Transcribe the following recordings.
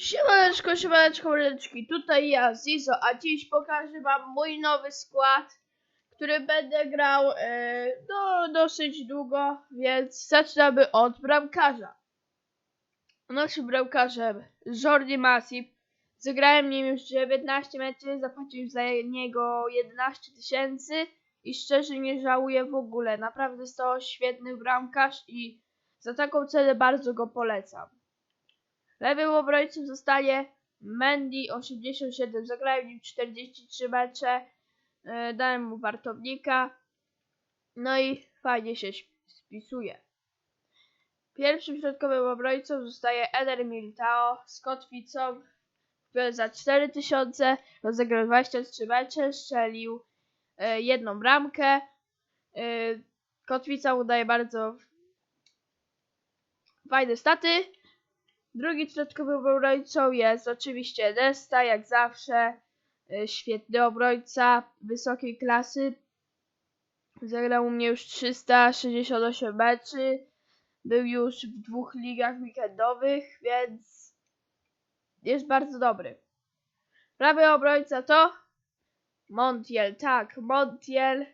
Siemaneczko, siemaneczko, mordeczki, tutaj ja, Zizo, a dziś pokażę wam mój nowy skład, który będę grał e, no, dosyć długo, więc zaczynamy od bramkarza. Naszym bramkarzem Jordi Masip. Zagrałem nim już 19 meczy, zapłacił za niego 11 tysięcy i szczerze nie żałuję w ogóle. Naprawdę jest to świetny bramkarz i za taką cenę bardzo go polecam. Lewym obrońcą zostaje Mendy 87. Zagrałem nim 43 mecze. e, Dałem mu wartownika. No i fajnie się spisuje. Pierwszym środkowym obrońcą zostaje Eder Militao z kotwicą e, za 4000. Rozegrał 23 mecze, strzelił e, jedną bramkę. E, Kotwica mu daje bardzo fajne staty. Drugi środkowym obrońcą jest oczywiście Desta, jak zawsze. Y, Świetny obrońca wysokiej klasy. Zagrał u mnie już 368 meczy. Był już w dwóch ligach weekendowych, więc jest bardzo dobry. Prawy obrońca to Montiel, tak, Montiel.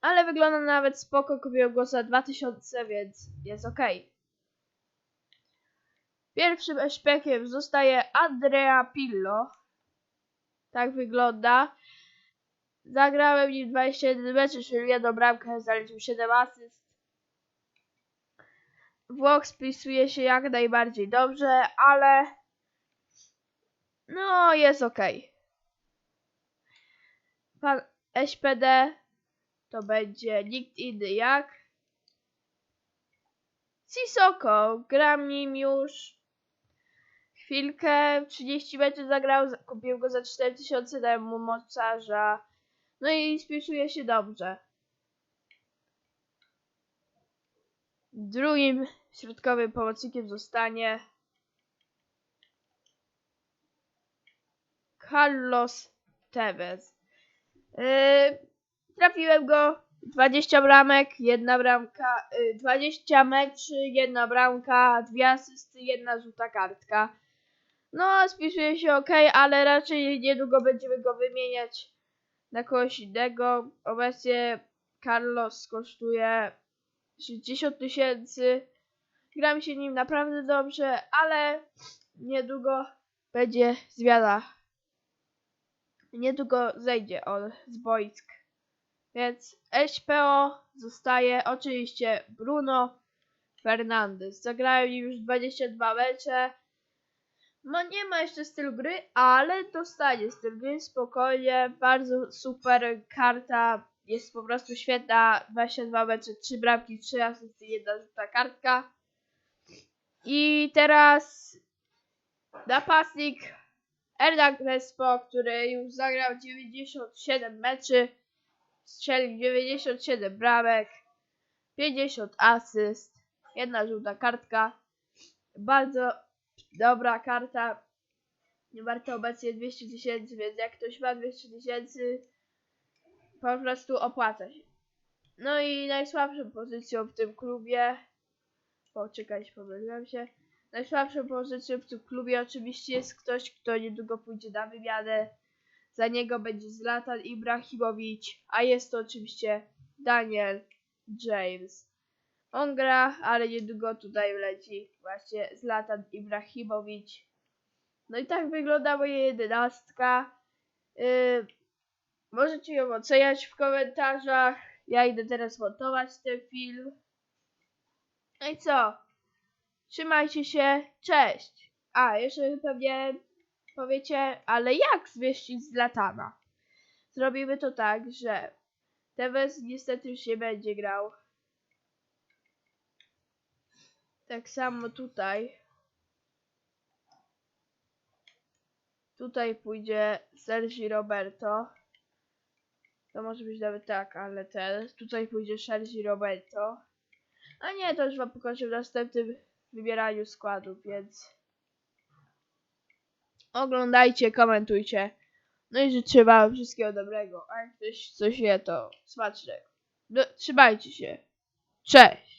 Ale wygląda nawet spoko, kupiłem go za 2000, więc jest ok. Pierwszym eszpekiem zostaje Andrea Pillo. Tak wygląda. Zagrałem nim 21 meczy, czyli jedną bramkę, zaliczył 7 asyst. Włoch spisuje się jak najbardziej dobrze, ale no jest ok. Pan SPD to będzie nikt inny jak Sisoko. Gram nim już chwilkę, 30 meczy zagrał, za- kupiłem go za 4000, dałem mu mocarza. No i spisuje się dobrze. Drugim środkowym pomocnikiem zostanie Carlos Tevez. Yy, trafiłem go 20 bramek, jedna bramka, yy, 20 meczy, jedna bramka, dwie asysty, jedna żółta kartka. No, spisuje się ok, ale raczej niedługo będziemy go wymieniać na kogoś innego. Obecnie Carlos kosztuje 60 tysięcy. Gram się nim naprawdę dobrze, ale niedługo będzie zmiana. Niedługo zejdzie on z boisk. Więc SPO zostaje oczywiście Bruno Fernandes. Zagrałem nim już 22 mecze. No nie ma jeszcze stylu gry, ale dostanie styl gry spokojnie. Bardzo super karta. Jest po prostu świetna. 22 mecze, 3 bramki, 3 asysty, jedna żółta kartka. I teraz napastnik Erdan Crespo, który już zagrał 97 meczy, strzelił 97 bramek, 50 asyst, jedna żółta kartka. Bardzo dobra karta. Nie warto obecnie 200 tysięcy, więc jak ktoś ma 200 tysięcy, po prostu opłaca się. No i najsłabszą pozycją w tym klubie, poczekać, pomyliłem się. Najsłabszą pozycją w tym klubie oczywiście jest ktoś, kto niedługo pójdzie na wymianę. Za niego będzie Zlatan Ibrahimowicz, a jest to oczywiście Daniel James. On gra, ale niedługo tutaj leci właśnie Zlatan Ibrahimowicz. No i tak wygląda moja jedenastka. Yy, możecie ją oceniać w komentarzach. Ja idę teraz montować ten film. No i co? Trzymajcie się, cześć! A, jeszcze pewnie powiecie, ale jak zwieścić Zlatana? Zrobimy to tak, że Tevez niestety już nie będzie grał. Tak samo tutaj. Tutaj pójdzie Sergi Roberto. To może być nawet tak, ale ten. Tutaj pójdzie Sergi Roberto. A nie, to już wam pokażę w następnym wybieraniu składów, więc oglądajcie, komentujcie. No i życzę wam wszystkiego dobrego. A jak ktoś coś je, to smacznego. No, trzymajcie się. Cześć!